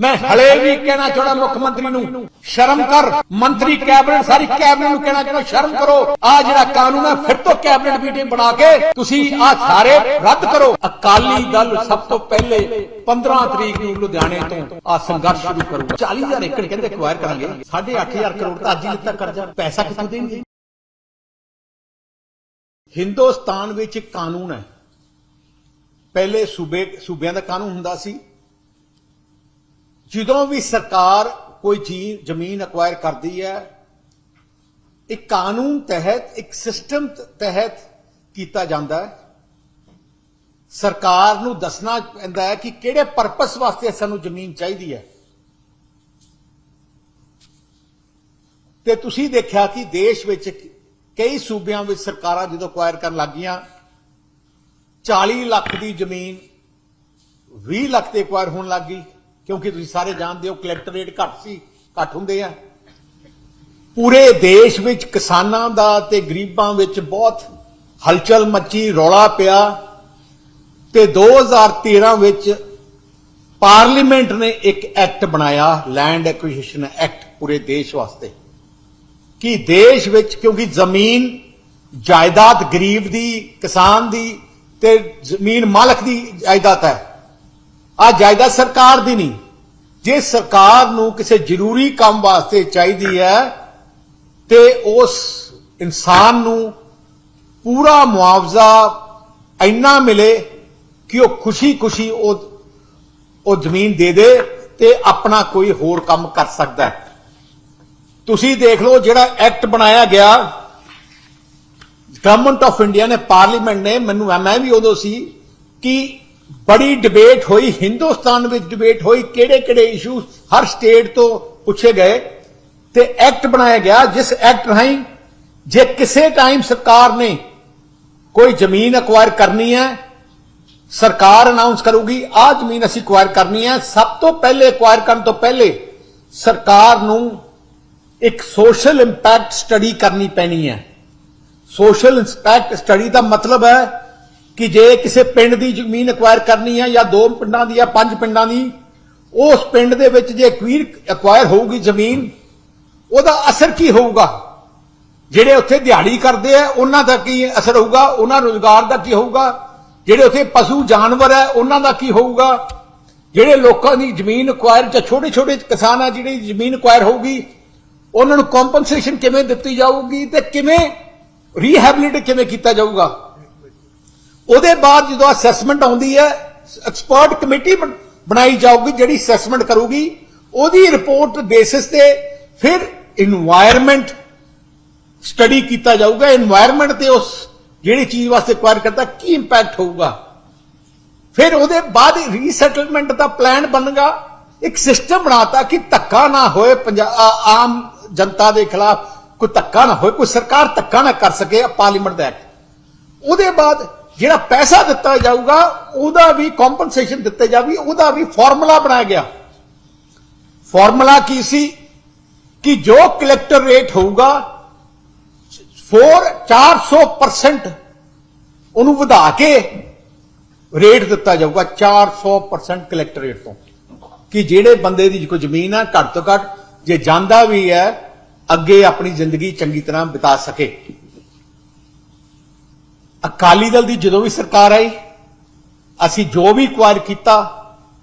ਮੈਂ ਹਲੇ ਵੀ ਕਹਿਣਾ ਚਾਹਣਾ ਮੁੱਖ ਮੰਤਰੀ ਨੂੰ, ਸ਼ਰਮ ਕਰ। ਮੰਤਰੀ ਕੈਬਨਿਟ, ਸਾਰੀ ਕੈਬਨਿਟ ਨੂੰ ਕਹਿਣਾ ਚਾਹਣਾ ਸ਼ਰਮ ਕਰੋ। ਆ ਜਿਹੜਾ ਕਾਨੂੰਨ ਹੈ, ਫਿਰ ਤੋਂ ਕੈਬਨਿਟ ਮੀਟਿੰਗ ਬਣਾ ਕੇ ਤੁਸੀਂ ਆ ਸਾਰੇ ਰੱਦ ਕਰੋ। ਅਕਾਲੀ ਦਲ ਸਭ ਤੋਂ ਪਹਿਲੇ 15 ਤਰੀਕ ਨੂੰ ਲੁਧਿਆਣੇ ਤੋਂ ਆ ਸੰਘਰਸ਼ ਸ਼ੁਰੂ ਕਰੂਗਾ। 40000 ਏਕੜ ਕਹਿੰਦੇ ਐਕਵਾਇਰ ਕਰਾਂਗੇ। 8500 ਕਰੋੜ ਤਾਂ ਅੱਜ ਹੀ ਲਿੱਤਾ ਕਰਜ਼ਾ। ਪੈਸਾ ਕਿੱਥੋਂ ਦੇਣਗੇ? ਹਿੰਦੁਸਤਾਨ ਵਿੱਚ ਕਾਨੂੰਨ ਹੈ। ਪਹਿਲੇ ਸੂਬੇ, ਸੂਬਿਆਂ ਦਾ ਕਾਨੂੰਨ ਹੁੰਦਾ ਸੀ। ਜਦੋਂ ਵੀ ਸਰਕਾਰ ਕੋਈ ਚੀਜ਼, ਜ਼ਮੀਨ ਅਕਵਾਇਰ ਕਰਦੀ ਹੈ, ਇੱਕ ਕਾਨੂੰਨ ਤਹਿਤ, ਇੱਕ ਸਿਸਟਮ ਤਹਿਤ ਕੀਤਾ ਜਾਂਦਾ ਹੈ। ਸਰਕਾਰ ਨੂੰ ਦੱਸਣਾ ਪੈਂਦਾ ਹੈ ਕਿ ਕਿਹੜੇ ਪਰਪਸ ਵਾਸਤੇ ਸਾਨੂੰ ਜ਼ਮੀਨ ਚਾਹੀਦੀ ਹੈ। ਤੇ ਤੁਸੀਂ ਦੇਖਿਆ ਕਿ ਦੇਸ਼ ਵਿੱਚ ਕਈ ਸੂਬਿਆਂ ਵਿੱਚ ਸਰਕਾਰਾਂ ਜਦੋਂ ਅਕਵਾਇਰ ਕਰਨ ਲੱਗੀਆਂ 40 ਲੱਖ ਦੀ ਜ਼ਮੀਨ 20 ਲੱਖ ਤੇ ਅਕਵਾਇਰ ਹੋਣ ਲੱਗੀ ਕਿਉਂਕਿ ਤੁਸੀਂ ਸਾਰੇ ਜਾਣਦੇ ਹੋ ਕਲੈਕਟਰੇਟ ਘੱਟ ਸੀ, ਘੱਟ ਹੁੰਦੇ ਆ। ਪੂਰੇ ਦੇਸ਼ ਵਿੱਚ ਕਿਸਾਨਾਂ ਦਾ ਤੇ ਗਰੀਬਾਂ ਵਿੱਚ ਬਹੁਤ ਹਲਚਲ ਮੱਚੀ, ਰੌਲਾ ਪਿਆ। ਤੇ 2013 ਵਿੱਚ ਪਾਰਲੀਮੈਂਟ ਨੇ ਇੱਕ ਐਕਟ ਬਣਾਇਆ ਲੈਂਡ ਐਕੁਜੀਸ਼ਨ ਐਕਟ ਪੂਰੇ ਦੇਸ਼ ਵਾਸਤੇ। ਕਿ ਦੇਸ਼ ਵਿੱਚ, ਕਿਉਂਕਿ ਜ਼ਮੀਨ, ਜਾਇਦਾਦ ਗਰੀਬ ਦੀ, ਕਿਸਾਨ ਦੀ ਤੇ ਜ਼ਮੀਨ ਮਾਲਕ ਦੀ ਜਾਇਦਾਦ ਹੈ। ਆ ਜਾਇਦਾਦ ਸਰਕਾਰ ਦੀ ਨਹੀਂ। ਜੇ ਸਰਕਾਰ ਨੂੰ ਕਿਸੇ ਜ਼ਰੂਰੀ ਕੰਮ ਵਾਸਤੇ ਚਾਹੀਦੀ ਹੈ, ਤੇ ਉਸ ਇਨਸਾਨ ਨੂੰ ਪੂਰਾ ਮੁਆਵਜ਼ਾ ਇੰਨਾ ਮਿਲੇ ਕਿ ਉਹ ਖੁਸ਼ੀ-ਖੁਸ਼ੀ ਉਹ ਉਹ ਜ਼ਮੀਨ ਦੇ ਦੇ ਤੇ ਆਪਣਾ ਕੋਈ ਹੋਰ ਕੰਮ ਕਰ ਸਕਦਾ ਹੈ। ਤੁਸੀਂ ਦੇਖ ਲਓ ਜਿਹੜਾ ਐਕਟ ਬਣਾਇਆ ਗਿਆ ਗਵਰਨਮੈਂਟ ਆਫ ਇੰਡੀਆ ਨੇ ਪਾਰਲੀਮੈਂਟ ਨੇ, ਮੈਨੂੰ ਮੈਂ ਵੀ ਉਦੋਂ ਸੀ ਕਿ ਬੜੀ ਡਿਬੇਟ ਹੋਈ, ਹਿੰਦੁਸਤਾਨ ਵਿੱਚ ਡਿਬੇਟ ਹੋਈ, ਕਿਹੜੇ-ਕਿਹੜੇ ਇਸ਼ੂ ਹਰ ਸਟੇਟ ਤੋਂ ਪੁੱਛੇ ਗਏ ਤੇ ਐਕਟ ਬਣਾਇਆ ਗਿਆ, ਜਿਸ ਐਕਟ ਰਾਹੀਂ ਜੇ ਕਿਸੇ ਟਾਈਮ ਸਰਕਾਰ ਨੇ ਕੋਈ ਜ਼ਮੀਨ ਅਕਵਾਇਰ ਕਰਨੀ ਹੈ, ਸਰਕਾਰ ਅਨਾਉਂਸ ਕਰੂਗੀ ਆ ਜ਼ਮੀਨ ਅਸੀਂ ਅਕਵਾਇਰ ਕਰਨੀ ਹੈ, ਸਭ ਤੋਂ ਪਹਿਲੇ ਅਕਵਾਇਰ ਕਰਨ ਤੋਂ ਪਹਿਲੇ ਸਰਕਾਰ ਨੂੰ ਇੱਕ ਸੋਸ਼ਲ ਇੰਪੈਕਟ ਸਟੱਡੀ ਕਰਨੀ ਪੈਣੀ ਹੈ। ਸੋਸ਼ਲ ਇੰਪੈਕਟ ਸਟੱਡੀ ਦਾ ਮਤਲਬ ਹੈ ਕਿ ਜੇ ਕਿਸੇ ਪਿੰਡ ਦੀ ਜ਼ਮੀਨ ਅਕਵਾਇਰ ਕਰਨੀ ਹੈ ਜਾਂ ਦੋ ਪਿੰਡਾਂ ਦੀ ਜਾਂ ਪੰਜ ਪਿੰਡਾਂ ਦੀ, ਉਸ ਪਿੰਡ ਦੇ ਵਿੱਚ ਜੇ ਅਕਵੀਰ ਅਕਵਾਇਰ ਹੋਊਗੀ ਜ਼ਮੀਨ, ਉਹਦਾ ਅਸਰ ਕੀ ਹੋਊਗਾ? ਜਿਹੜੇ ਉੱਥੇ ਦਿਹਾੜੀ ਕਰਦੇ ਆ, ਉਹਨਾਂ ਦਾ ਕੀ ਅਸਰ ਹੋਊਗਾ? ਉਹਨਾਂ ਰੋਜ਼ਗਾਰ ਦਾ ਕੀ ਹੋਊਗਾ? ਜਿਹੜੇ ਉੱਥੇ ਪਸ਼ੂ ਜਾਨਵਰ ਹੈ, ਉਹਨਾਂ ਦਾ ਕੀ ਹੋਊਗਾ? ਜਿਹੜੇ ਲੋਕਾਂ ਦੀ ਜ਼ਮੀਨ ਅਕਵਾਇਰ ਜਾਂ ਛੋਟੇ ਛੋਟੇ ਕਿਸਾਨ ਆ, ਜਿਹੜੀ ਜ਼ਮੀਨ ਅਕਵਾਇਰ ਹੋਊਗੀ, ਉਹਨਾਂ ਨੂੰ ਕੰਪਨਸੇਸ਼ਨ ਕਿਵੇਂ ਦਿੱਤੀ ਜਾਊਗੀ ਤੇ ਕਿਵੇਂ ਰੀਹੈਬਿਲਿਟ ਕਿਵੇਂ ਕੀਤਾ ਜਾਊਗਾ? ਉਹਦੇ ਬਾਅਦ ਜਦੋਂ ਅਸੈਸਮੈਂਟ ਆਉਂਦੀ ਹੈ ਐਕਸਪਰਟ ਕਮੇਟੀ ਬਣਾਈ ਜਾਊਗੀ, ਜਿਹੜੀ ਅਸੈਸਮੈਂਟ ਕਰੂਗੀ, ਉਹਦੀ ਰਿਪੋਰਟ ਬੇਸਿਸ ਤੇ ਫਿਰ এনवायरमेंट ਸਟੱਡੀ ਕੀਤਾ ਜਾਊਗਾ। এনवायरमेंट ਤੇ ਉਸ ਜਿਹੜੀ ਚੀਜ਼ ਵਾਸਤੇ ਕੁਆਇਰ ਕਰਦਾ ਕੀ ਇੰਪੈਕਟ ਹੋਊਗਾ? ਫਿਰ ਉਹਦੇ ਬਾਅਦ ਰੀਸੈਟਲਮੈਂਟ ਦਾ ਪਲਾਨ ਬਣਗਾ। ਇੱਕ ਸਿਸਟਮ ਬਣਾਤਾ ਕਿ ਧੱਕਾ ਨਾ ਹੋਏ ਆਮ ਜਨਤਾ ਦੇ ਖਿਲਾਫ, ਕੋਈ ਧੱਕਾ ਨਾ ਹੋਏ, ਕੋਈ ਸਰਕਾਰ ਧੱਕਾ ਨਾ ਕਰ ਸਕੇ ਪਾਰਲੀਮੈਂਟ ਦਾ ਐਕਟ ਉਹਦੇ ਬਾਅਦ ਜਿਹੜਾ ਪੈਸਾ ਦਿੱਤਾ ਜਾਊਗਾ, ਉਹਦਾ ਵੀ ਕੰਪਨਸੇਸ਼ਨ ਦਿੱਤੇ ਜਾਵੇ ਉਹਦਾ ਵੀ ਫਾਰਮੂਲਾ ਬਣਾਇਆ ਗਿਆ। ਫਾਰਮੂਲਾ ਕੀ ਸੀ? ਕਿ ਜੋ ਕਲੈਕਟਰ ਰੇਟ ਹੋਊਗਾ 4 400% ਉਹਨੂੰ ਵਧਾ ਕੇ ਰੇਟ ਦਿੱਤਾ ਜਾਊਗਾ 400% ਕਲੈਕਟਰ ਰੇਟ ਤੋਂ। ਕਿ ਜਿਹੜੇ ਬੰਦੇ ਦੀ ਕੋਈ ਜ਼ਮੀਨ ਆ, ਘੱਟ ਤੋਂ ਘੱਟ ਜੇ ਜਾਂਦਾ ਵੀ ਹੈ, ਅੱਗੇ ਆਪਣੀ ਜ਼ਿੰਦਗੀ ਚੰਗੀ ਤਰ੍ਹਾਂ ਬਿਤਾ ਸਕੇ। ਅਕਾਲੀ ਦਲ ਦੀ ਜਦੋਂ ਵੀ ਸਰਕਾਰ ਆਈ ਅਸੀਂ ਜੋ ਵੀ ਕੁਆਰ ਕੀਤਾ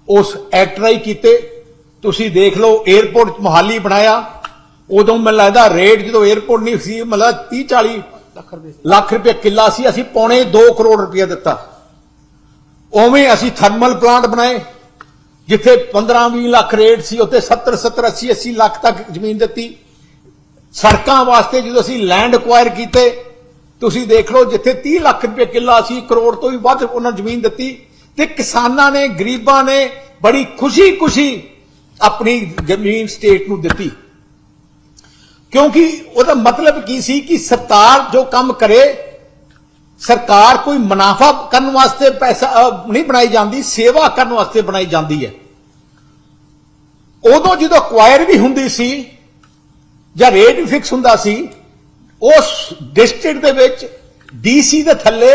ਉਸ ਐਕਟ ਰਾਈ ਕੀਤੇ। ਤੁਸੀਂ ਦੇਖ ਲਓ 에어ਪੋਰਟ ਮੁਹਾਲੀ ਬਣਾਇਆ। ਉਦੋਂ ਮੈਨੂੰ ਲੱਗਦਾ ਰੇਟ ਜਦੋਂ 에어ਪੋਰਟ ਨਹੀਂ ਸੀ ਮਤਲਬ 30 40 ਲੱਖ ਰੁਪਏ ਕਿੱਲਾ ਸੀ। ਅਸੀਂ ਪੌਣੇ 2 ਕਰੋੜ ਰੁਪਏ ਦਿੱਤਾ। ਉਵੇਂ ਅਸੀਂ ਥਰਮਲ ਪਲਾਂਟ ਬਣਾਏ ਜਿੱਥੇ 15-20 ਲੱਖ ਰੇਟ ਸੀ ਉੱਥੇ 70 70 80 80 ਲੱਖ ਤੱਕ ਜ਼ਮੀਨ ਦਿੱਤੀ। ਸੜਕਾਂ ਵਾਸਤੇ ਜਦੋਂ ਅਸੀਂ ਲੈਂਡ ਅਕਵਾਇਰ ਕੀਤੇ ਤੁਸੀਂ ਦੇਖ ਲਓ ਜਿੱਥੇ 30 ਲੱਖ ਰੁਪਏ ਕਿੱਲਾ ਸੀ, ਕਰੋੜ ਤੋਂ ਵੀ ਵੱਧ ਉਹਨਾਂ ਨੂੰ ਜ਼ਮੀਨ ਦਿੱਤੀ ਤੇ ਕਿਸਾਨਾਂ ਨੇ, ਗਰੀਬਾਂ ਨੇ ਬੜੀ ਖੁਸ਼ੀ-ਖੁਸ਼ੀ ਆਪਣੀ ਜ਼ਮੀਨ ਸਟੇਟ ਨੂੰ ਦਿੱਤੀ। ਕਿਉਂਕਿ ਉਹਦਾ ਮਤਲਬ ਕੀ ਸੀ ਕਿ ਸਰਕਾਰ ਜੋ ਕੰਮ ਕਰੇ, ਸਰਕਾਰ ਕੋਈ ਮੁਨਾਫਾ ਕਰਨ ਵਾਸਤੇ ਪੈਸਾ ਨਹੀਂ ਬਣਾਈ ਜਾਂਦੀ, ਸੇਵਾ ਕਰਨ ਵਾਸਤੇ ਬਣਾਈ ਜਾਂਦੀ ਹੈ। ਉਦੋਂ ਜਦੋਂ ਅਕਵਾਇਰ ਵੀ ਹੁੰਦੀ ਸੀ ਜਾਂ ਰੇਟ ਵੀ ਫਿਕਸ ਹੁੰਦਾ ਸੀ ਉਸ ਡਿਸਟ੍ਰਿਕਟ ਦੇ ਵਿੱਚ ਡੀਸੀ ਦੇ ਥੱਲੇ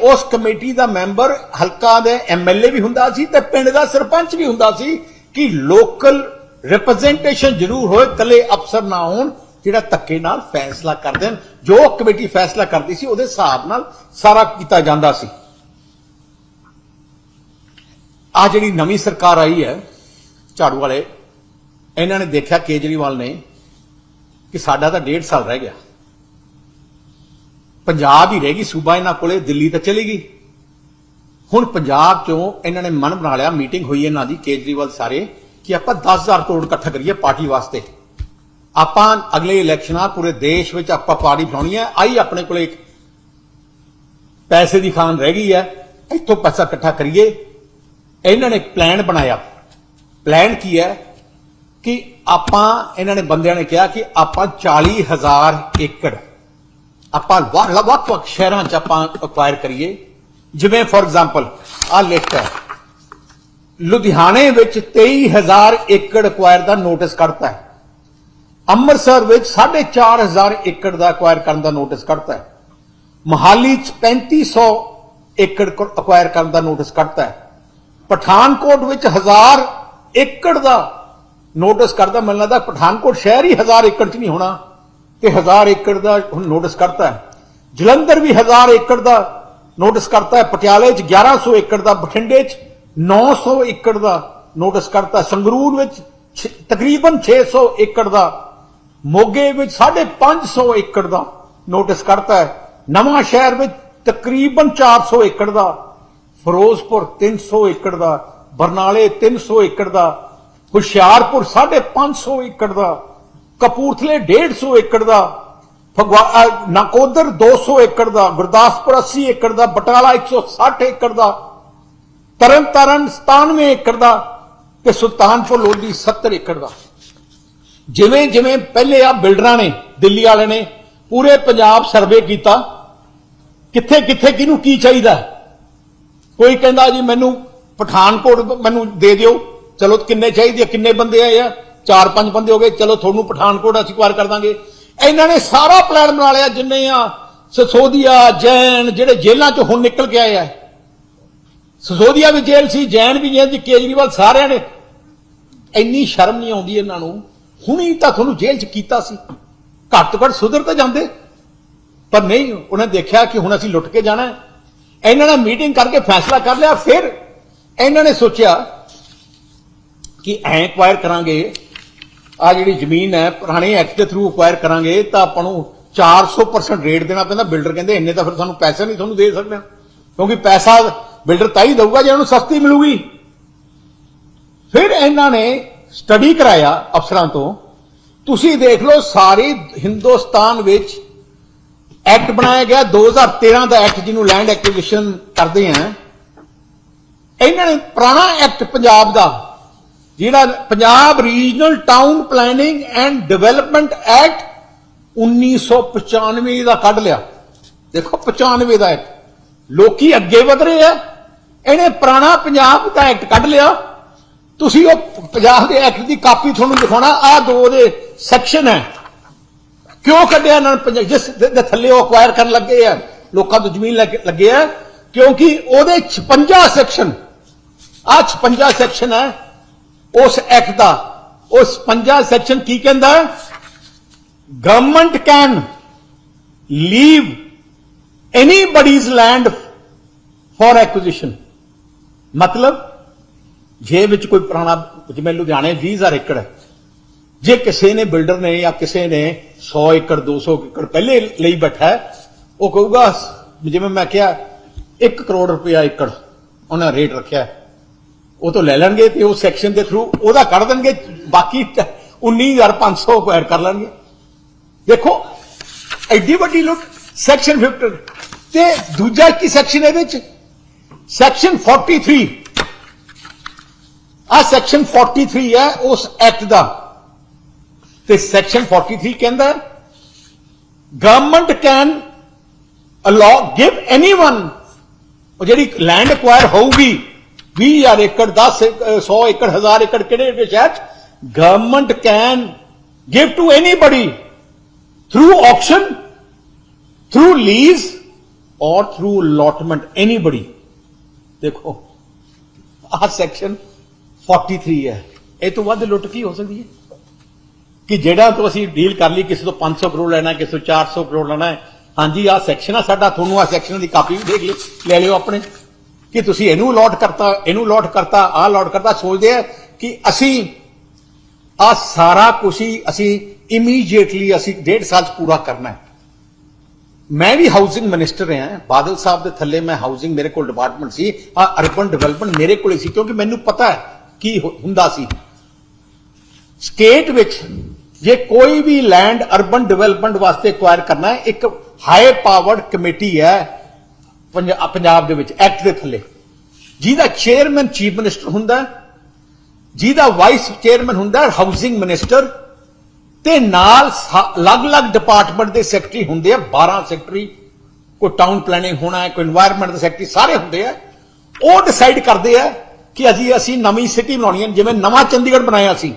ਉਸ ਕਮੇਟੀ ਦਾ ਮੈਂਬਰ, ਹਲਕਾ ਦੇ ਐਮਐਲਏ ਵੀ ਹੁੰਦਾ ਸੀ ਤੇ ਪਿੰਡ ਦਾ ਸਰਪੰਚ ਵੀ ਹੁੰਦਾ ਸੀ ਕਿ ਲੋਕਲ ਰਿਪਰੈਜ਼ੈਂਟੇਸ਼ਨ ਜ਼ਰੂਰ ਹੋਏ ਕੱਲੇ ਅਫਸਰ ਨਾ ਹੋਣ, ਜਿਹੜਾ ਧੱਕੇ ਨਾਲ ਫੈਸਲਾ ਕਰਦੇ ਹਨ। ਜੋ ਕਮੇਟੀ ਫੈਸਲਾ ਕਰਦੀ ਸੀ, ਉਹਦੇ ਹਿਸਾਬ ਨਾਲ ਸਾਰਾ ਕੀਤਾ ਜਾਂਦਾ ਸੀ। ਆ ਜਿਹੜੀ ਨਵੀਂ ਸਰਕਾਰ ਆਈ ਹੈ, ਝਾੜੂ ਵਾਲੇ, ਇਹਨਾਂ ਨੇ ਦੇਖਿਆ ਕੇਜਰੀਵਾਲ ਨੇ ਕਿ ਸਾਡਾ ਤਾਂ ਡੇਢ ਸਾਲ ਰਹਿ ਗਿਆ। ਪੰਜਾਬ ਹੀ ਰਹਿ ਗਈ, ਸੂਬਾ ਇਹਨਾਂ ਕੋਲੇ, ਦਿੱਲੀ ਤਾਂ ਚਲੀ ਗਈ। ਹੁਣ ਪੰਜਾਬ ਚੋਂ ਇਹਨਾਂ ਨੇ ਮਨ ਬਣਾ ਲਿਆ, ਮੀਟਿੰਗ ਹੋਈ ਇਹਨਾਂ ਦੀ ਕੇਜਰੀਵਾਲ ਸਾਰੇ, ਕਿ ਆਪਾਂ 10000 ਕਰੋੜ ਇਕੱਠਾ ਕਰੀਏ ਪਾਰਟੀ ਵਾਸਤੇ। ਆਪਾਂ ਅਗਲੇ ਇਲੈਕਸ਼ਨਾਂ ਪੂਰੇ ਦੇਸ਼ ਵਿੱਚ ਆਪਾਂ ਪਾਰਟੀ ਬਣਾਉਣੀ ਹੈ ਆਈ ਆਪਣੇ ਕੋਲੇ ਇੱਕ ਪੈਸੇ ਦੀ ਖਾਨ ਰਹਿ ਗਈ ਹੈ, ਇੱਥੋਂ ਪੈਸਾ ਇਕੱਠਾ ਕਰੀਏ। ਇਹਨਾਂ ਨੇ ਪਲਾਨ ਬਣਾਇਆ। ਪਲਾਨ ਕੀ ਹੈ? ਕਿ ਆਪਾਂ, ਇਹਨਾਂ ਨੇ ਬੰਦਿਆਂ ਨੇ ਕਿਹਾ ਕਿ ਆਪਾਂ 40000 ਏਕੜ ਆਪਾਂ ਵੱਖ ਵੱਖ ਵੱਖ ਸ਼ਹਿਰਾਂ 'ਚ ਆਪਾਂ ਅਕਵਾਇਰ ਕਰੀਏ। ਜਿਵੇਂ ਫੋਰ ਐਗਜ਼ਾਮਪਲ ਆ ਲਿਖਤ ਹੈ। ਲੁਧਿਆਣੇ ਵਿੱਚ 23000 ਏਕੜ ਅਕਵਾਇਰ ਦਾ ਨੋਟਿਸ ਕੱਢਤਾ ਹੈ। ਅੰਮ੍ਰਿਤਸਰ ਵਿੱਚ 4500 ਏਕੜ ਦਾ ਅਕਵਾਇਰ ਕਰਨ ਦਾ ਨੋਟਿਸ ਕੱਢਤਾ ਹੈ। ਮਹਾਲੀ 'ਚ 3500 ਏਕੜ ਅਕਵਾਇਰ ਕਰਨ ਦਾ ਨੋਟਿਸ ਕੱਢਤਾ ਹੈ। ਪਠਾਨਕੋਟ ਵਿੱਚ 1000 ਏਕੜ ਦਾ ਨੋਟਿਸ ਕਰਦਾ, ਮੈਨੂੰ ਲੱਗਦਾ ਪਠਾਨਕੋਟ ਸ਼ਹਿਰ ਹੀ 1000 ਏਕੜ 'ਚ ਨਹੀਂ ਹੋਣਾ। ਤੇ 1000 ਏਕੜ ਦਾ ਹੁਣ ਨੋਟਿਸ ਕਰਤਾ ਹੈ। ਜਲੰਧਰ ਵੀ 1000 ਏਕੜ ਦਾ ਨੋਟਿਸ ਕਰਤਾ ਹੈ। ਪਟਿਆਲੇ 'ਚ 1100 ਏਕੜ ਦਾ, ਬਠਿੰਡੇ 'ਚ 900 ਏਕੜ ਦਾ ਨੋਟਿਸ ਕਰਤਾ ਸੰਗਰੂਰ ਵਿੱਚ ਛ- ਤਕਰੀਬਨ 600 ਏਕੜ ਦਾ, ਮੋਗੇ ਵਿੱਚ 550 ਏਕੜ ਦਾ ਨੋਟਿਸ ਕਰਤਾ ਹੈ। ਨਵਾਂ ਸ਼ਹਿਰ ਵਿੱਚ ਤਕਰੀਬਨ 400 ਏਕੜ ਦਾ, ਫਿਰੋਜ਼ਪੁਰ 300 ਏਕੜ ਦਾ, ਬਰਨਾਲੇ 300 ਏਕੜ ਦਾ, ਹੁਸ਼ਿਆਰਪੁਰ 550 ਏਕੜ ਦਾ ਕਪੂਰਥਲੇ 150 ਏਕੜ ਦਾ ਫਗਵਾ ਅਹ ਨਕੋਦਰ 200 ਏਕੜ ਦਾ, ਗੁਰਦਾਸਪੁਰ 80 ਏਕੜ ਦਾ, ਬਟਾਲਾ 160 ਏਕੜ ਦਾ, ਤਰਨਤਾਰਨ 97 ਏਕੜ ਦਾ ਤੇ ਸੁਲਤਾਨਪੁਰ ਲੋਧੀ 70 ਏਕੜ ਦਾ। ਜਿਵੇਂ ਜਿਵੇਂ ਪਹਿਲੇ ਆ ਬਿਲਡਰਾਂ ਨੇ, ਦਿੱਲੀ ਵਾਲੇ ਨੇ, ਪੂਰੇ ਪੰਜਾਬ ਸਰਵੇ ਕੀਤਾ, ਕਿੱਥੇ ਕਿੱਥੇ ਕਿਹਨੂੰ ਕੀ ਚਾਹੀਦਾ ਕੋਈ ਕਹਿੰਦਾ ਜੀ ਮੈਨੂੰ ਪਠਾਨਕੋਟ ਮੈਨੂੰ ਦੇ ਦਿਓ, ਚਲੋ ਕਿੰਨੇ ਚਾਹੀਦੇ ਆ, ਕਿੰਨੇ ਬੰਦੇ ਆਏ ਆ? ਚਾਰ ਪੰਜ ਬੰਦੇ ਹੋ ਗਏ, ਚਲੋ ਤੁਹਾਨੂੰ ਪਠਾਨਕੋਟ ਅਸੀਂ ਕੁਆਰ ਕਰ ਦਾਂਗੇ। ਇਹਨਾਂ ਨੇ ਸਾਰਾ ਪਲਾਨ ਬਣਾ ਲਿਆ, ਜਿੰਨੇ ਆ ਸਸੋਦੀਆ, ਜੈਨ, ਜਿਹੜੇ ਜੇਲ੍ਹਾਂ ਚੋਂ ਹੁਣ ਨਿਕਲ ਕੇ ਆਏ ਆ। ਸਸੋਦੀਆ ਵੀ ਜੇਲ੍ਹ ਸੀ, ਜੈਨ ਵੀ ਜੇਲ੍ਹ ਸੀ, ਕੇਜਰੀਵਾਲ ਸਾਰਿਆਂ ਨੇ। ਇੰਨੀ ਸ਼ਰਮ ਨਹੀਂ ਆਉਂਦੀ ਇਹਨਾਂ ਨੂੰ। ਹੁਣੀ ਤਾਂ ਤੁਹਾਨੂੰ ਜੇਲ੍ਹ 'ਚ ਕੀਤਾ ਸੀ। ਘੱਟ ਤੋਂ ਘੱਟ ਸੁਧਰ ਤਾਂ ਜਾਂਦੇ। ਪਰ ਨਹੀਂ, ਉਹਨੇ ਦੇਖਿਆ ਕਿ ਹੁਣ ਅਸੀਂ ਲੁੱਟ ਕੇ ਜਾਣਾ ਹੈ। ਇਹਨਾਂ ਨੇ ਮੀਟਿੰਗ ਕਰਕੇ ਫੈਸਲਾ ਕਰ ਲਿਆ। ਫਿਰ ਇਹਨਾਂ ਨੇ ਸੋਚਿਆ ਕਿ ਐ ਐਕਵਾਇਰ ਕਰਾਂਗੇ ਆ ਜਿਹੜੀ ਜ਼ਮੀਨ ਹੈ, ਪੁਰਾਣੇ ਐਕਟ ਦੇ ਥਰੂ ਐਕਵਾਇਰ ਕਰਾਂਗੇ, ਤਾਂ ਆਪਾਂ ਨੂੰ 400% ਰੇਟ ਦੇਣਾ ਪੈਂਦਾ। ਬਿਲਡਰ ਕਹਿੰਦੇ, ਇੰਨੇ ਤਾਂ ਫਿਰ ਸਾਨੂੰ ਪੈਸੇ ਨਹੀਂ ਤੁਹਾਨੂੰ ਦੇ ਸਕਦੇ। ਕਿਉਂਕਿ ਪੈਸਾ ਬਿਲਡਰ ਤਾਂ ਹੀ ਦਊਗਾ, ਜੇ ਉਹਨੂੰ ਸਸਤੀ ਮਿਲੂਗੀ। ਫਿਰ ਇਹਨਾਂ ਨੇ ਸਟੱਡੀ ਕਰਾਇਆ ਅਫਸਰਾਂ ਤੋਂ। ਤੁਸੀਂ ਦੇਖ ਲਓ, ਸਾਰੇ ਹਿੰਦੁਸਤਾਨ ਵਿੱਚ ਐਕਟ ਬਣਾਇਆ ਗਿਆ। 2013 ਦਾ ਐਕਟ ਜਿਹਨੂੰ ਲੈਂਡ ਐਕਵੀਜ਼ੀਸ਼ਨ ਕਰਦੇ ਆ। ਇਹਨਾਂ ਨੇ ਪੁਰਾਣਾ ਐਕਟ ਪੰਜਾਬ ਦਾ ਜਿਹੜਾ Punjab regional town planning and development act 1995 ਦਾ ਕੱਢ ਲਿਆ। ਦੇਖੋ 95 ਦਾ ਐਕਟ ਲੋਕੀ ਅੱਗੇ ਵਧ ਰਹੇ ਆ। ਇਹਨੇ ਪੁਰਾਣਾ ਪੰਜਾਬ ਦਾ ਐਕਟ ਕੱਢ ਲਿਆ। ਤੁਸੀਂ ਉਹ ਪੰਜਾਬ ਦੇ ਐਕਟ ਦੀ ਕਾਪੀ ਤੁਹਾਨੂੰ ਦਿਖਾਉਣਾ। ਆ ਦੋ ਦੇ ਸੈਕਸ਼ਨ ਹੈ। ਕਿਉਂ ਕੱਢਿਆ? ਇਹਨਾਂ ਨੇ ਜਿਸ ਦੇ ਥੱਲੇ ਉਹ ਅਕਵਾਇਰ ਕਰਨ ਲੱਗੇ ਆ। ਲੋਕਾਂ ਤੋਂ ਜ਼ਮੀਨ ਲੈ ਕੇ ਲੱਗੇ ਆ। ਕਿਉਂਕਿ ਉਹਦੇ 56 ਸੈਕਸ਼ਨ ਆ 56 ਸੈਕਸ਼ਨ ਹੈ। ਉਸ ਐਕਟ ਦਾ। ਉਸ 56 ਸੈਕਸ਼ਨ ਕੀ ਕਹਿੰਦਾ? Government can leave anybody's land for acquisition ਮਤਲਬ ਜੇ ਵਿੱਚ ਕੋਈ ਪੁਰਾਣਾ, ਜਿਵੇਂ ਲੁਧਿਆਣੇ 20000 ਏਕੜ ਹੈ। ਜੇ ਕਿਸੇ ਨੇ ਬਿਲਡਰ ਨੇ ਜਾਂ ਕਿਸੇ ਨੇ 100 ਏਕੜ 200 ਏਕੜ ਪਹਿਲੇ ਲਈ ਬੈਠਾ ਉਹ ਕਹੂਗਾ, ਜਿਵੇਂ ਮੈਂ ਕਿਹਾ 1 ਕਰੋੜ ਰੁਪਇਆ ਏਕੜ, ਉਹਨਾਂ ਰੇਟ ਰੱਖਿਆ ਉਹ ਤੋਂ ਲੈ ਲੈਣਗੇ ਤੇ ਉਹ ਸੈਕਸ਼ਨ ਦੇ ਥਰੂ ਉਹਦਾ ਕੱਢ ਦੇਣਗੇ, ਬਾਕੀ 19500 ਐਕਵਾਇਰ ਕਰ ਲੈਣਗੇ। ਦੇਖੋ, ਐਡੀ ਵੱਡੀ ਲੁੱਟ ਸੈਕਸ਼ਨ 50 ਤੇ ਦੂਜਾ ਕੀ ਸੈਕਸ਼ਨ ਇਹਦੇ ਵਿੱਚ ਸੈਕਸ਼ਨ 43 ਆ ਸੈਕਸ਼ਨ 43 ਹੈ ਉਸ ਐਕਟ ਦਾ। ਤੇ ਸੈਕਸ਼ਨ 43 ਕਹਿੰਦਾ government can allow give anyone ਉਹ ਜਿਹੜੀ ਲੈਂਡ ਐਕਵਾਇਰ ਹੋਊਗੀ 20000 ਏਕੜ 10 100 ਏਕੜ 1000 ਏਕੜ ਕਿਹੜੇ ਦੇ ਸ਼ਹਿਰ government can give to anybody through auction through lease or through allotment anybody ਦੇਖੋ, ਆਹ ਸੈਕਸ਼ਨ 43 ਹੈ। ਇਹ ਤੋਂ ਵੱਧ ਲੁੱਟ ਕੀ ਹੋ ਸਕਦੀ ਹੈ? ਕਿ ਜਿਹੜਾ ਤੋਂ ਅਸੀਂ ਡੀਲ ਕਰ ਲਈ, ਕਿਸੇ ਤੋਂ 500 ਕਰੋੜ ਲੈਣਾ, ਕਿਸੇ ਤੋਂ 400 ਕਰੋੜ ਲੈਣਾ ਹਾਂਜੀ, ਆਹ ਸੈਕਸ਼ਨ ਆ ਸਾਡਾ, ਤੁਹਾਨੂੰ ਆਹ ਸੈਕਸ਼ਨ ਦੀ ਕਾਪੀ ਵੀ ਦੇਖ ਲਿਓ ਲੈ ਲਿਓ ਆਪਣੇ। ਕਿ ਤੁਸੀਂ ਇਹਨੂੰ ਅਲੋਟ ਕਰਤਾ, ਇਹਨੂੰ ਅਲੋਟ ਕਰਤਾ, ਆਹ ਅਲਾਟ ਕਰਤਾ, ਸੋਚਦੇ ਆ ਕਿ ਅਸੀਂ ਆ ਸਾਰਾ ਕੁਝ ਅਸੀਂ ਇਮੀਡੀਏਟਲੀ ਅਸੀਂ ਡੇਢ ਸਾਲ 'ਚ ਪੂਰਾ ਕਰਨਾ ਹੈ। ਮੈਂ ਵੀ ਹਾਊਸਿੰਗ ਮਿਨਿਸਟਰ ਰਿਹਾ ਬਾਦਲ ਸਾਹਿਬ ਦੇ ਥੱਲੇ ਮੈਂ ਹਾਊਸਿੰਗ ਮੇਰੇ ਕੋਲ ਡਿਪਾਰਟਮੈਂਟ ਸੀ, ਆ ਅਰਬਨ ਡਿਵੈਲਪਮੈਂਟ ਮੇਰੇ ਕੋਲ ਹੀ ਸੀ, ਕਿਉਂਕਿ ਮੈਨੂੰ ਪਤਾ ਹੈ ਕੀ ਹੁੰਦਾ ਸੀ। ਸਟੇਟ ਵਿੱਚ ਜੇ ਕੋਈ ਵੀ ਲੈਂਡ ਅਰਬਨ ਡਿਵੈਲਪਮੈਂਟ ਵਾਸਤੇ ਐਕਵਾਇਰ ਕਰਨਾ ਹੈ, ਇੱਕ ਹਾਈ ਪਾਵਰਡ ਕਮੇਟੀ ਹੈ ਪੰਜਾਬ ਦੇ ਵਿੱਚ ਐਕਟ ਦੇ ਥੱਲੇ। ਜਿਹਦਾ ਚੇਅਰਮੈਨ ਚੀਫ ਮਿਨਿਸਟਰ ਹੁੰਦਾ, ਜਿਹਦਾ ਵਾਈਸ ਚੇਅਰਮੈਨ ਹੁੰਦਾ ਹਾਊਸਿੰਗ ਮਿਨਿਸਟਰ ਤੇ ਨਾਲ ਅਲੱਗ-ਅਲੱਗ ਡਿਪਾਰਟਮੈਂਟ ਦੇ ਸੈਕਟਰੀ ਹੁੰਦੇ ਆ 12 ਸੈਕਟਰੀ ਕੋਈ ਟਾਊਨ ਪਲੈਨਿੰਗ ਹੋਣਾ ਹੈ, ਕੋਈ এনवायरमेंट ਦੇ ਸੈਕਟਰੀ ਸਾਰੇ ਹੁੰਦੇ ਆ। ਉਹ ਡਿਸਾਈਡ ਕਰਦੇ ਆ ਕਿ ਅਸੀਂ ਅਸੀਂ ਨਵੀਂ ਸਿਟੀ ਬਣਾਉਣੀ ਹੈ, ਜਿਵੇਂ ਨਵਾਂ ਚੰਡੀਗੜ੍ਹ ਬਣਾਇਆ ਸੀ।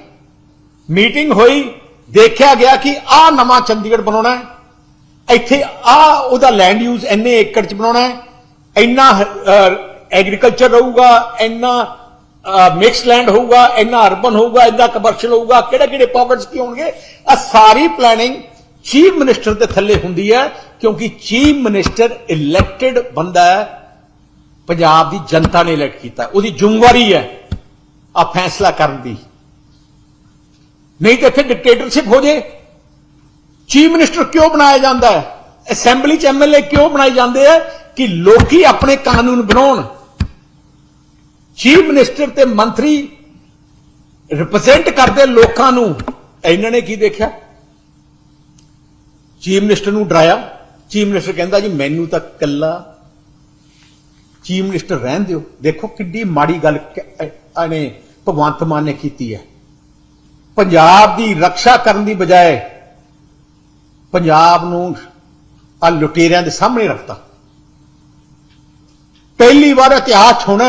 ਮੀਟਿੰਗ ਹੋਈ, ਦੇਖਿਆ ਗਿਆ ਕਿ ਆ ਨਵਾਂ ਚੰਡੀਗੜ੍ਹ ਬਣਾਉਣਾ ਹੈ। ਇੱਥੇ ਆ ਉਹਦਾ ਲੈਂਡ ਯੂਜ਼ ਇੰਨੇ ਏਕੜ ਚ ਬਣਾਉਣਾ ਹੈ। ਇੰਨਾ ਐਗਰੀਕਲਚਰ ਰਹੂਗਾ, ਇੰਨਾ ਮਿਕਸ ਲੈਂਡ ਹੋਊਗਾ, ਇੰਨਾ ਅਰਬਨ ਹੋਊਗਾ, ਇੰਨਾ ਕਮਰਸ਼ੀਅਲ ਹੋਊਗਾ ਕਿਹੜੇ ਕਿਹੜੇ ਪਾਵਰਸ ਕੀ ਹੋਣਗੇ? ਆ ਸਾਰੀ ਪਲੈਨਿੰਗ ਚੀਫ ਮਿਨਿਸਟਰ ਦੇ ਥੱਲੇ ਹੁੰਦੀ ਹੈ, ਕਿਉਂਕਿ ਚੀਫ ਮਿਨਿਸਟਰ ਇਲੈਕਟਿਡ ਬੰਦਾ ਹੈ, ਪੰਜਾਬ ਦੀ ਜਨਤਾ ਨੇ ਇਲੈਕਟ ਕੀਤਾ। ਉਹਦੀ ਜ਼ਿੰਮੇਵਾਰੀ ਹੈ ਆ ਫੈਸਲਾ ਕਰਨ ਦੀ। ਨਹੀਂ ਤਾਂ ਇੱਥੇ ਡਿਕਟੇਟਰਸ਼ਿਪ ਹੋ ਜੇ। ਚੀਫ ਮਿਨਿਸਟਰ ਕਿਉਂ ਬਣਾਇਆ ਜਾਂਦਾ ਹੈ? ਅਸੈਂਬਲੀ ਚ ਐਮਐਲਏ ਕਿਉਂ ਬਣਾਏ ਜਾਂਦੇ ਆ? ਕਿ ਲੋਕੀ ਆਪਣੇ ਕਾਨੂੰਨ ਬਣਾਉਣ। ਚੀਫ ਮਿਨਿਸਟਰ ਤੇ ਮੰਤਰੀ ਰਿਪਰੈਜ਼ੈਂਟ ਕਰਦੇ ਲੋਕਾਂ ਨੂੰ। ਇਹਨਾਂ ਨੇ ਕੀ ਦੇਖਿਆ? ਚੀਫ ਮਿਨਿਸਟਰ ਨੂੰ ਡਰਾਇਆ। ਚੀਫ ਮਿਨਿਸਟਰ ਕਹਿੰਦਾ ਜੀ, ਮੈਨੂੰ ਤਾਂ ਕੱਲਾ ਚੀਫ ਮਿਨਿਸਟਰ ਰਹਿਣ ਦਿਓ। ਦੇਖੋ ਕਿੱਡੀ ਮਾੜੀ ਗੱਲ ਇਹਨੇ ਭਗਵੰਤ ਮਾਨ ਨੇ ਕੀਤੀ ਹੈ। ਪੰਜਾਬ ਦੀ ਰੱਖਿਆ ਕਰਨ ਦੀ ਬਜਾਏ ਪੰਜਾਬ ਨੂੰ ਆ ਲੁਟੇਰਿਆਂ ਦੇ ਸਾਹਮਣੇ ਰੱਖਤਾ। ਪਹਿਲੀ ਵਾਰ ਇਤਿਹਾਸ ਹੋਣਾ